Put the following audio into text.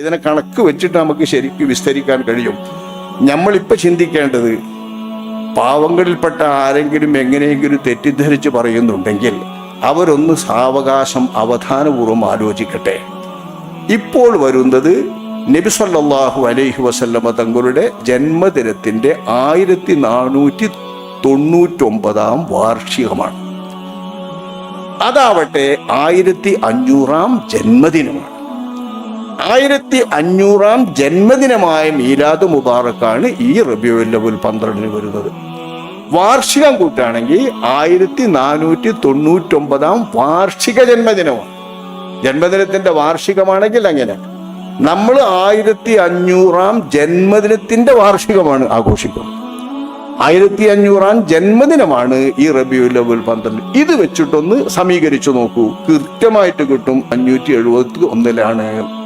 ഇതിനെ കണക്ക് വെച്ചിട്ട് നമുക്ക് ശരിക്കും വിസ്തരിക്കാൻ കഴിയും. നമ്മളിപ്പോൾ ചിന്തിക്കേണ്ടത് പാവങ്ങളിൽപ്പെട്ട ആരെങ്കിലും എങ്ങനെയെങ്കിലും തെറ്റിദ്ധരിച്ച് പറയുന്നുണ്ടെങ്കിൽ അവരൊന്ന് സാവകാശം അവധാനപൂർവം ആലോചിക്കട്ടെ. ഇപ്പോൾ വരുന്നത് നബി സല്ലല്ലാഹു അലൈഹി വസല്ലമ തങ്ങളുടെ ജന്മദിനത്തിന്റെ ആയിരത്തി നാനൂറ്റി തൊണ്ണൂറ്റൊമ്പതാം വാർഷികമാണ്. അതാവട്ടെ ആയിരത്തി അഞ്ഞൂറാം ജന്മദിനമാണ്. ആയിരത്തി അഞ്ഞൂറാം ജന്മദിനമായ മീലാദ് മുബാറക്കാണ് ഈ റബിയുല്ലവുൽ പന്ത്രണ്ടിന് വരുന്നത്. വാർഷികം കൂട്ടാണെങ്കിൽ ആയിരത്തി നാനൂറ്റി തൊണ്ണൂറ്റൊമ്പതാം വാർഷിക ജന്മദിനമാണ്. ജന്മദിനത്തിന്റെ വാർഷികമാണെങ്കിൽ അങ്ങനെ. നമ്മൾ ആയിരത്തി അഞ്ഞൂറാം ജന്മദിനത്തിന്റെ വാർഷികമാണ് ആഘോഷിക്കുന്നത്. ആയിരത്തി അഞ്ഞൂറാം ജന്മദിനമാണ് ഈ റബിയുൽ പന്ത്രണ്ട്. ഇത് വെച്ചിട്ടൊന്ന് സമീകരിച്ചു നോക്കൂ. കൃത്യമായിട്ട് കിട്ടും അഞ്ഞൂറ്റി എഴുപത്തി ഒന്നിലാണ്